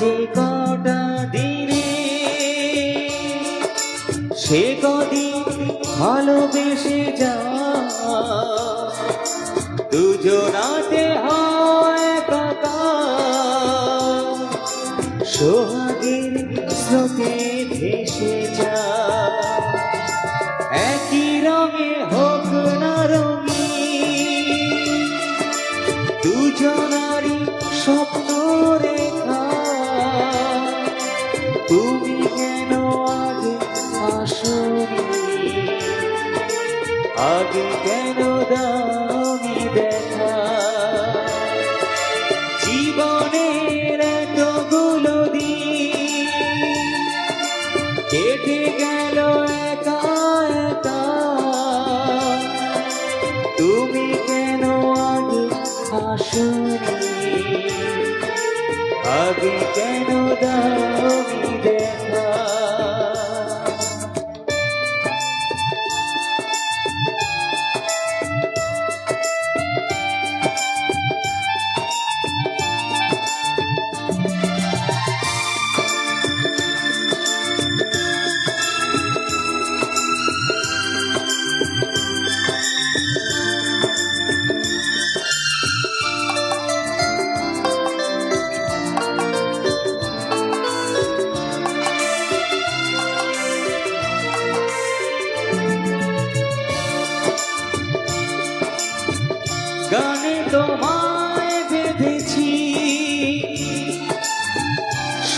যে কটা দিনে সে কদিন ভালোবেসে যা দুজনাতে হয় কাকা সোহাগের স্রোতে ভেসে যা আগে কেন দামি দেখা? জীবনের এতগুলো দিন কেটে গেল একা একা। তুমি কেন আগে আসনি? আগে কেন দামি দেখা?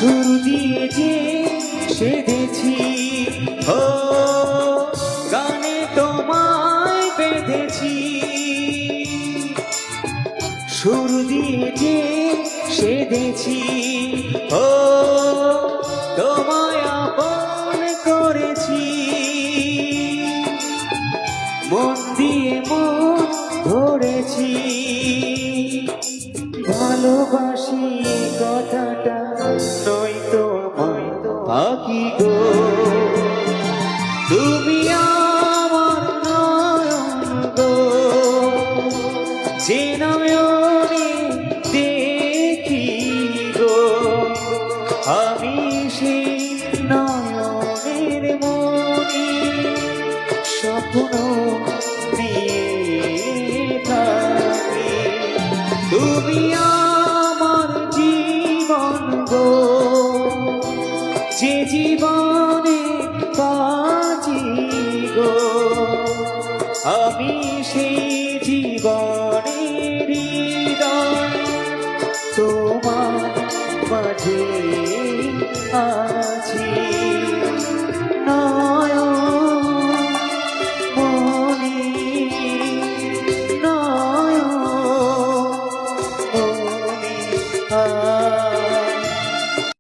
সুর দিয়ে যে সেধেছি, ও, গানে তোমায় বেঁধেছি। সুর দিয়ে যে সেধেছি, ও, তোমায় আপন করেছি। মন দিয়ে মন ধরেছি ভালোবাসি তুমি আমার নয়ন গো। যে নয়নে দেখি গো। আমি সেই নয়নের মনি স্বপ্ন নিয়ে থাকি। তুমি আমার জীবন গো, যে জীবনে বাঁচি আমি সেই জীবনের তোমার মাঝে